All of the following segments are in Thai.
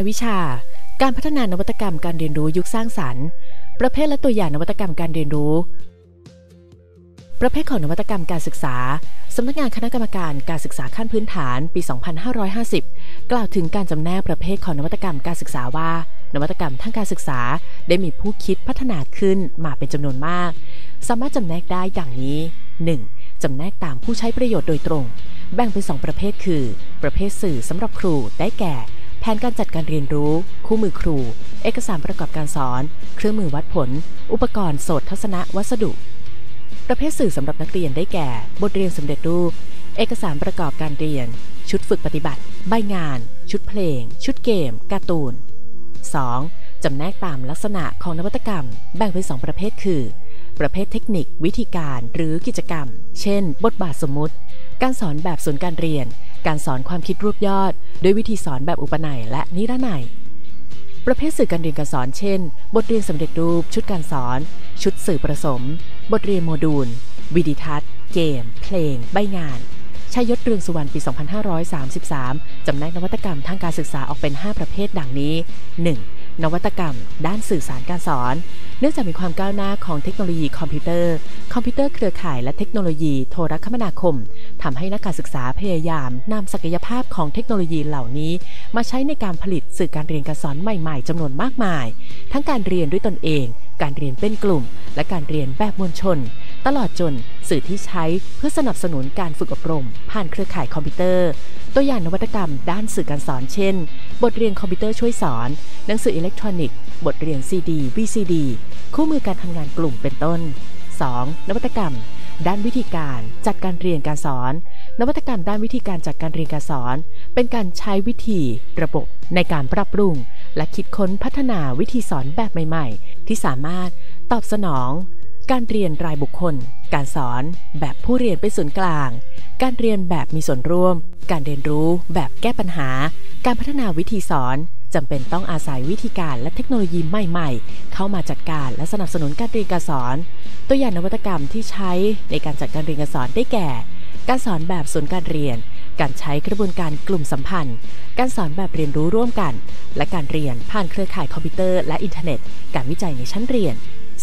ายวิชา การพัฒนานวัตกรรมการเรียนรู้ยุคสร้างสรรค์ ประเภทและตัวอย่างนวัตกรรมการเรียนรู้ ประเภทของนวัตกรรมการศึกษา สำนักงานคณะกรรมการการศึกษาขั้นพื้นฐานปี 2550 กล่าวถึงการจำแนกประเภทของนวัตกรรมการศึกษาว่า นวัตกรรมทางการศึกษาได้มีผู้คิดพัฒนาขึ้นมาเป็นจำนวนมาก สามารถจำแนกได้อย่างนี้ 1. จำแนกตามผู้ใช้ประโยชน์โดยตรง แบ่งเป็น 2 ประเภทคือ ประเภทสื่อสำหรับครูได้แก่ แผนการจัดการเรียนรู้ คู่มือครู เอกสารประกอบการสอน เครื่องมือวัดผล อุปกรณ์โสตทัศนวัสดุ ประเภทสื่อสำหรับนักเรียนได้แก่ บทเรียนสำเร็จรูป เอกสารประกอบการเรียน ชุดฝึกปฏิบัติ ใบงาน ชุดเพลง ชุดเกม การ์ตูน 2. จำแนกตามลักษณะของนวัตกรรม แบ่งเป็น 2 ประเภทคือ ประเภทเทคนิค วิธีการ หรือกิจกรรม เช่น บทบาทสมมุติ การสอนแบบศูนย์การเรียน การสอนความคิดรวบยอด ด้วยวิธีสอนแบบอุปนัยและนิรนัย ประเภทสื่อการเรียนการสอนเช่น บทเรียนสำเร็จรูป ชุดการสอน ชุดสื่อผสม บทเรียนโมดูล วิดีทัศน์ เกม เพลง ใบงานชายยศเรืองสุวรรณปี 2533 จำแนกนวัตกรรมทางการศึกษาออกเป็น 5 ประเภทดังนี้ 1. นวัตกรรม ด้านสื่อสารการสอน เนื่องจากมีความก้าวหน้าของเทคโนโลยีคอมพิวเตอร์ คอมพิวเตอร์เครือข่ายและเทคโนโลยีโทรคมนาคมทำให้นักการศึกษาพยายามนำศักยภาพของเทคโนโลยีเหล่านี้ มาใช้ในการผลิตสื่อการเรียนการสอนใหม่ ๆจำนวนมากมาย ทั้งการเรียนด้วยตนเอง การเรียนเป็นกลุ่ม และการเรียนแบบมวลชน ตลอดจนสื่อที่ใช้เพื่อสนับสนุนการฝึกอบรม ผ่านเครือข่ายคอมพิวเตอร์ ตัวอย่างนวัตกรรมด้านสื่อการสอนเช่น บทเรียนคอมพิวเตอร์ช่วยสอน หนังสืออิเล็กทรอนิกส์ บทเรียน CD VCD คู่มือการทำงานกลุ่มเป็นต้น 2. นวัตกรรม ด้านวิธีการจัดการเรียนการสอน นวัตกรรมด้านวิธีการจัดการเรียนการสอน เป็นการใช้วิธี ระบบ ในการปรับปรุง และคิดค้นพัฒนาวิธีสอนแบบใหม่ ๆ ที่สามารถตอบสนอง การเรียนรายบุคคล การสอนแบบผู้เรียนเป็นศูนย์กลาง การเรียนแบบมีส่วนร่วม การเรียนรู้แบบแก้ปัญหา การพัฒนาวิธีสอนจำเป็นต้องอาศัยวิธีการและเทคโนโลยีใหม่ ๆ เข้ามาจัดการและสนับสนุนการเรียนการสอน ตัวอย่างนวัตกรรมที่ใช้ในการจัดการเรียนการสอนได้แก่ การสอนแบบศูนย์การเรียน การใช้กระบวนการกลุ่มสัมพันธ์ การสอนแบบเรียนรู้ร่วมกัน และการเรียนผ่านเครือข่ายคอมพิวเตอร์และอินเทอร์เน็ต การวิจัยในชั้นเรียน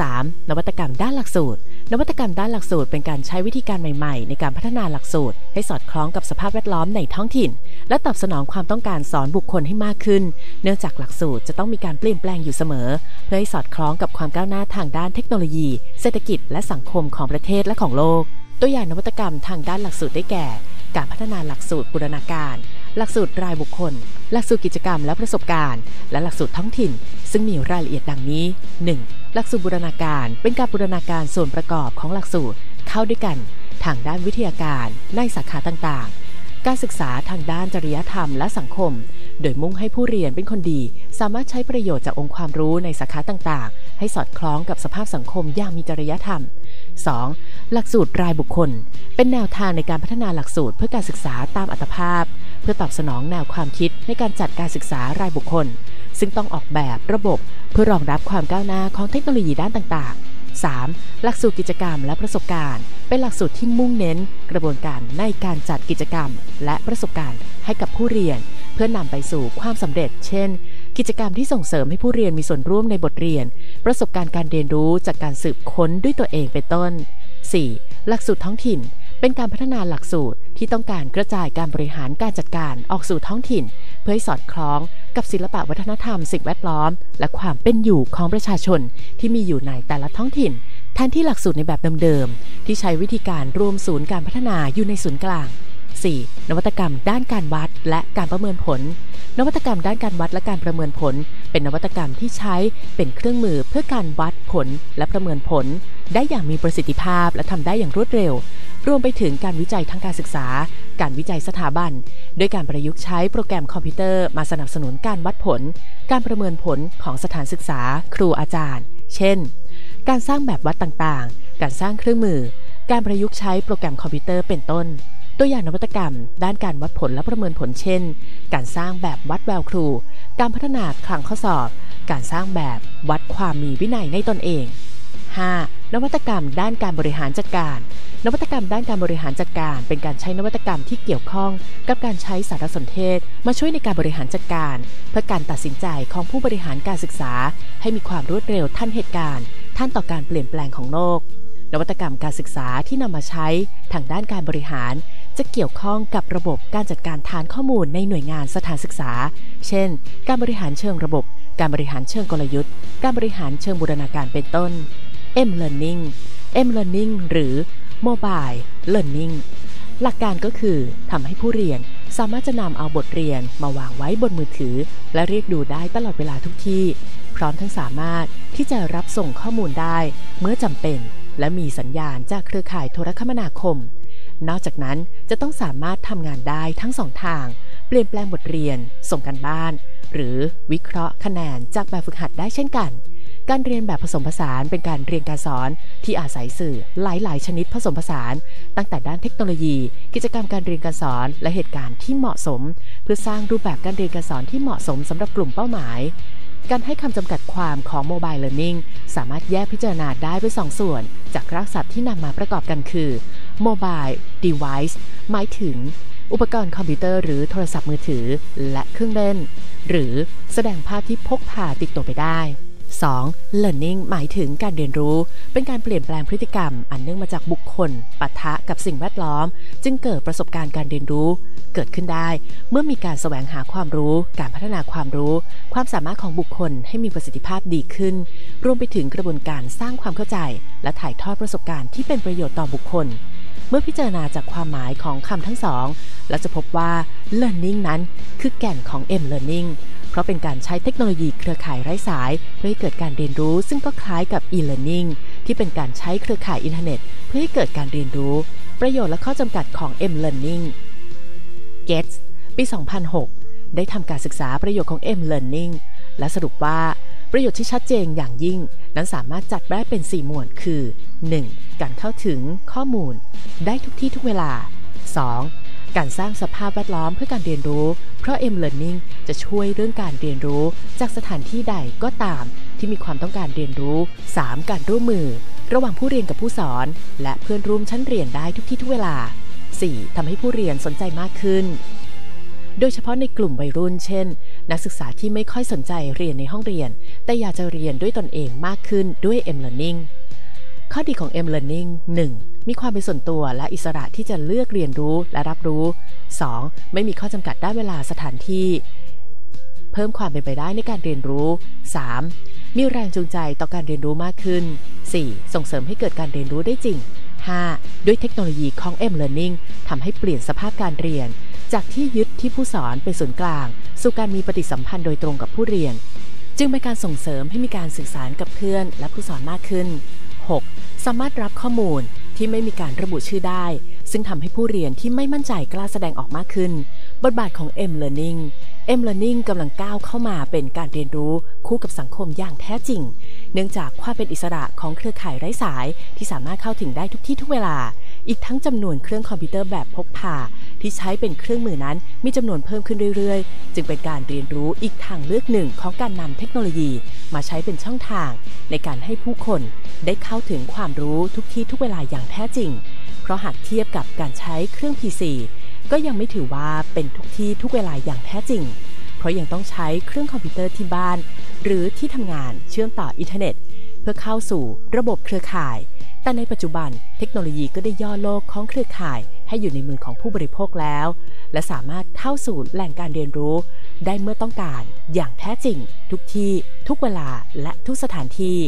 3. นวัตกรรมด้านหลักสูตร นวัตกรรมด้านหลักสูตร เป็นการใช้วิธีการใหม่ๆ ในการพัฒนาหลักสูตร ให้สอดคล้องกับสภาพแวดล้อมในท้องถิ่น และตอบสนองความต้องการสอนบุคคลให้มากขึ้น เนื่องจากหลักสูตรจะต้องมีการเปลี่ยนแปลงอยู่เสมอ เพื่อให้สอดคล้องกับความก้าวหน้าทางด้านเทคโนโลยี เศรษฐกิจ และสังคมของประเทศและของโลก ตัวอย่างนวัตกรรมทางด้านหลักสูตรได้แก่ การพัฒนาหลักสูตรบูรณาการ หลักสูตรรายบุคคล หลักสูตรกิจกรรมและประสบการณ์ และหลักสูตรท้องถิ่น ซึ่งมีรายละเอียดดังนี้ 1. หลักสูตรบูรณาการเป็นการบูรณาการส่วนประกอบของหลักสูตรเข้าด้วยกัน ทางด้านวิทยาการในสาขาต่างๆ การศึกษาทางด้านจริยธรรมและสังคม โดยมุ่งให้ผู้เรียนเป็นคนดี สามารถใช้ประโยชน์จากองค์ความรู้ในสาขาต่างๆ ให้สอดคล้องกับสภาพสังคมอย่างมีจริยธรรม 2. หลักสูตรรายบุคคล เป็นแนวทางในการพัฒนาหลักสูตรเพื่อการศึกษาตามอัตภาพ เพื่อตอบสนองแนวความคิดในการจัดการศึกษารายบุคคล ซึ่งต้องออกแบบระบบเพื่อรองรับความก้าวหน้าของเทคโนโลยีด้านต่างๆ 3. หลักสูตรกิจกรรมและประสบการณ์ เป็นหลักสูตรที่มุ่งเน้น กระบวนการในการจัดกิจกรรม และประสบการณ์ให้กับผู้เรียน เพื่อนำไปสู่ความสำเร็จ เช่น กิจกรรมที่ส่งเสริมให้ผู้เรียนมีส่วนร่วมในบทเรียน ประสบการณ์การเรียนรู้จากการสืบค้นด้วยตัวเองเป็นต้น 4. หลักสูตรท้องถิ่น เป็นการพัฒนาหลักสูตรที่ต้องการกระจายการบริหารการจัดการออกสู่ท้องถิ่น เพื่อให้สอดคล้อง กับศิลปะวัฒนธรรมสิ่งแวดล้อม และความเป็นอยู่ของประชาชนที่มีอยู่ในแต่ละท้องถิ่น แทนที่หลักสูตรในแบบเดิมๆที่ใช้วิธีการรวมศูนย์การพัฒนาอยู่ในศูนย์กลาง 4. นวัตกรรมด้านการวัดและการประเมินผล นวัตกรรมด้านการวัดและการประเมินผล เป็นนวัตกรรมที่ใช้เป็นเครื่องมือเพื่อการวัดผลและประเมินผล ได้อย่างมีประสิทธิภาพและทำได้อย่างรวดเร็ว รวมไปถึงการวิจัยทางการศึกษา การวิจัยสถาบัน ด้วยการประยุกต์ใช้โปรแกรมคอมพิวเตอร์มาสนับสนุนการวัดผล การประเมินผลของสถานศึกษา ครูอาจารย์ เช่น การสร้างแบบวัดต่างๆ การสร้างเครื่องมือ การประยุกต์ใช้โปรแกรมคอมพิวเตอร์เป็นต้น ตัวอย่างนวัตกรรม ด้านการวัดผลและประเมินผลเช่น การสร้างแบบวัดแววครู การพัฒนาคลังข้อสอบ การสร้างแบบวัดความมีวินัยในตนเอง 5. นวัตกรรมด้านการบริหารจัดการ นวัตกรรมด้านการบริหารจัดการ เป็นการใช้นวัตกรรมที่เกี่ยวข้อง กับการใช้สารสนเทศ มาช่วยในการบริหารจัดการ เพื่อการตัดสินใจของผู้บริหารการศึกษา ให้มีความรวดเร็วทันเหตุการณ์ท่านต่อการเปลี่ยนแปลงของโลก นวัตกรรมการศึกษาที่นำมาใช้ทางด้านการบริหาร จะเกี่ยวข้องกับระบบการจัดการฐานข้อมูลในหน่วยงานสถานศึกษา เช่น การบริหารเชิงระบบ การบริหารเชิงกลยุทธ์ การบริหารเชิงบูรณาการเป็นต้น M-Learning M-Learning หรือ Mobile Learning หลักการก็คือทำให้ผู้เรียนสามารถจะนำเอาบทเรียนมาวางไว้บนมือถือ และเรียกดูได้ตลอดเวลาทุกที่ พร้อมทั้งสามารถที่จะรับส่งข้อมูลได้ เมื่อจำเป็น และมีสัญญาณจากเครือข่ายโทรคมนาคม นอกจากนั้นจะต้องสามารถทำงานได้ทั้งสองทาง เปลี่ยนแปลงบทเรียน ส่งกันบ้าน หรือวิเคราะห์คะแนนจากแบบฝึกหัดได้เช่นกัน การเรียนแบบผสมผสานเป็นการเรียนการสอนที่อาศัยสื่อหลาย ๆ ชนิดผสมผสาน ตั้งแต่ด้านเทคโนโลยี กิจกรรมการเรียนการสอนและเหตุการณ์ที่เหมาะสม เพื่อสร้างรูปแบบการเรียนการสอนที่เหมาะสมสำหรับกลุ่มเป้าหมายการให้คำจำกัดความของ Mobile Learning สามารถแยกพิจารณาได้เป็นสองส่วน จากรากศัพท์ที่นำมาประกอบกันคือ Mobile Device หมายถึง อุปกรณ์คอมพิวเตอร์หรือโทรศัพท์มือถือ และเครื่องเล่น หรือแสดงภาพที่พกพาติดตัวไปได้ 2. learning หมายถึงการเรียนรู้ เป็นการเปลี่ยนแปลงพฤติกรรม อันเนื่องมาจากบุคคลปะทะกับสิ่งแวดล้อม จึงเกิดประสบการณ์การเรียนรู้ เกิดขึ้นได้ เมื่อมีการแสวงหาความรู้ การพัฒนาความรู้ ความสามารถของบุคคลให้มีประสิทธิภาพดีขึ้น รวมไปถึงกระบวนการสร้างความเข้าใจ และถ่ายทอดประสบการณ์ที่เป็นประโยชน์ต่อบุคคลเมื่อพิจารณาจากความหมายของคำทั้งสอง เราจะพบว่า learning นั้นคือแก่นของ M learning เพราะเป็นการใช้เทคโนโลยีเครือข่ายไร้สาย เพื่อให้เกิดการเรียนรู้ ซึ่งก็คล้ายกับ e-learning ที่เป็นการใช้เครือข่ายอินเทอร์เน็ต เพื่อให้เกิดการเรียนรู้ ประโยชน์และข้อจำกัดของ M-learning Gates ปี 2006 ได้ทำการศึกษาประโยชน์ของ M-learning และสรุปว่าประโยชน์ที่ชัดเจนอย่างยิ่ง นั้นสามารถจัดได้เป็น 4 หมวดคือ 1. การเข้าถึงข้อมูล ได้ทุกที่ทุกเวลา 2. การสร้างสภาพแวดล้อมเพื่อการเรียนรู้ เพราะ M-Learning จะช่วยเรื่องการเรียนรู้ จากสถานที่ใดก็ตาม ที่มีความต้องการเรียนรู้ 3. การร่วมมือ ระหว่างผู้เรียนกับผู้สอน และเพื่อนร่วมชั้นเรียนได้ทุกที่ทุกเวลา 4. ทำให้ผู้เรียนสนใจมากขึ้น โดยเฉพาะในกลุ่มวัยรุ่น เช่น นักศึกษาที่ไม่ค่อยสนใจเรียนในห้องเรียน แต่อยากจะเรียนด้วยตนเองมากขึ้นด้วย M-Learning ข้อดีของ M-Learning 1. มีความเป็นส่วนตัวและอิสระที่จะเลือกเรียนรู้และรับรู้ 2. ไม่มีข้อจำกัดด้านเวลาสถานที่ เพิ่มความเป็นไปได้ในการเรียนรู้ 3. มีแรงจูงใจต่อการเรียนรู้มากขึ้น 4. ส่งเสริมให้เกิดการเรียนรู้ได้จริง 5. ด้วยเทคโนโลยีของ M-Learning ทำให้เปลี่ยนสภาพการเรียน จากที่ยึดที่ผู้สอนเป็นศูนย์กลาง สู่การมีปฏิสัมพันธ์โดยตรงกับผู้เรียน จึงเป็นการส่งเสริมให้มีการสื่อสารกับเพื่อนและผู้สอนมากขึ้น 6. สามารถรับข้อมูล ที่ไม่มีการระบุชื่อได้ ซึ่งทำให้ผู้เรียนที่ไม่มั่นใจกล้าแสดงออกมากขึ้น บทบาทของ M-Learning M-Learning กำลังก้าวเข้ามาเป็นการเรียนรู้คู่กับสังคมอย่างแท้จริง เนื่องจากความเป็นอิสระของเครือข่ายไร้สายที่สามารถเข้าถึงได้ทุกที่ทุกเวลา อีกทั้งจำนวนเครื่องคอมพิวเตอร์แบบพกพาที่ใช้เป็นเครื่องมือนั้นมีจำนวนเพิ่มขึ้นเรื่อยๆ จึงเป็นการเรียนรู้อีกทางเลือกหนึ่งของการนำเทคโนโลยี มาใช้เป็นช่องทาง ในการให้ผู้คนได้เข้าถึงความรู้ทุกที่ทุกเวลาอย่างแท้จริง เพราะหากเทียบกับการใช้เครื่อง PC ก็ยังไม่ถือว่าเป็นทุกที่ทุกเวลาอย่างแท้จริง เพราะยังต้องใช้เครื่องคอมพิวเตอร์ที่บ้าน หรือที่ทำงานเชื่อมต่ออินเทอร์เน็ต เพื่อเข้าสู่ระบบเครือข่าย แต่ในปัจจุบันเทคโนโลยีก็ได้ย่อโลกของเครือข่ายให้อยู่ในมือของผู้บริโภคแล้ว และสามารถเข้าสู่แหล่งการเรียนรู้ ได้เมื่อต้องการอย่างแท้จริง ทุกที่ ทุกเวลาและทุกสถานที่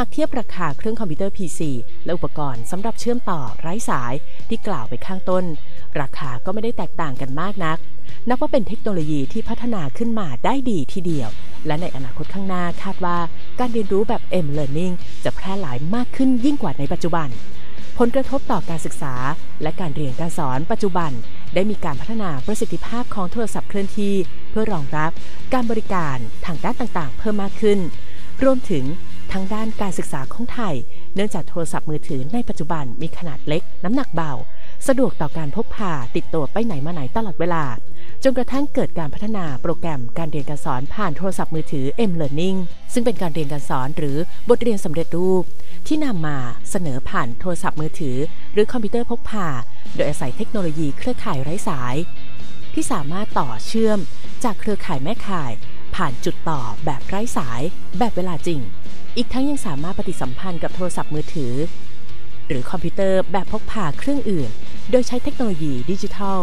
หากเทียบราคาเครื่องคอมพิวเตอร์ PC และอุปกรณ์สำหรับเชื่อมต่อไร้สายที่กล่าวไปข้างต้น ราคาก็ไม่ได้แตกต่างกันมากนัก นับว่าเป็นเทคโนโลยีที่พัฒนาขึ้นมาได้ดีทีเดียว และในอนาคตข้างหน้าคาดว่าการเรียนรู้แบบ M-Learning จะแพร่หลายมากขึ้นยิ่งกว่าในปัจจุบันผลกระทบต่อการศึกษา และการเรียนการสอนปัจจุบัน ได้มีการพัฒนาประสิทธิภาพของโทรศัพท์เคลื่อนที่ เพื่อรองรับการบริการทางด้านต่างๆ เพิ่มมากขึ้น รวมถึง ทางด้านการศึกษาของไทย เนื่องจากโทรศัพท์มือถือในปัจจุบันมีขนาดเล็ก น้ำหนักเบา สะดวกต่อการพกพาติดตัวไปไหนมาไหนตลอดเวลา จนกระทั่งเกิดการพัฒนาโปรแกรมการเรียนการสอนผ่านโทรศัพท์มือถือ M-Learning ซึ่งเป็นการเรียนการสอนหรือบทเรียนสำเร็จรูป ที่นำมาเสนอผ่านโทรศัพท์มือถือ หรือคอมพิวเตอร์พกพา โดยอาศัยเทคโนโลยีเครือข่ายไร้สาย ที่สามารถต่อเชื่อมจากเครือข่ายแม่ข่าย ผ่านจุดต่อแบบไร้สาย แบบเวลาจริง อีกทั้งยังสามารถปฏิสัมพันธ์กับโทรศัพท์มือถือ หรือคอมพิวเตอร์แบบพกพาเครื่องอื่น โดยใช้เทคโนโลยีดิจิทัล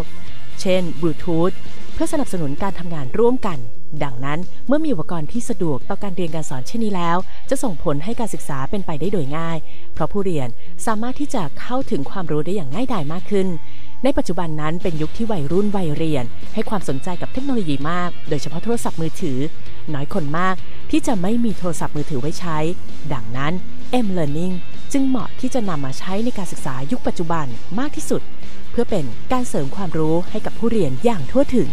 เช่นบลูทูธเพื่อสนับสนุนการทำงานร่วมกัน ดังนั้นเมื่อมีอุปกรณ์ที่สะดวกต่อการเรียนการสอนเช่นนี้แล้ว จะส่งผลให้การศึกษาเป็นไปได้โดยง่าย เพราะผู้เรียนสามารถที่จะเข้าถึงความรู้ได้อย่างง่ายดายมากขึ้น ในปัจจุบันนั้นเป็นยุคที่วัยรุ่นวัยเรียน ให้ความสนใจกับเทคโนโลยีมาก โดยเฉพาะโทรศัพท์มือถือ น้อยคนมากที่จะไม่มีโทรศัพท์มือถือไว้ใช้ ดังนั้น M-Learning จึงเหมาะที่จะนำมาใช้ในการศึกษายุคปัจจุบันมากที่สุด เพื่อเป็นการเสริมความรู้ให้กับผู้เรียนอย่างทั่วถึง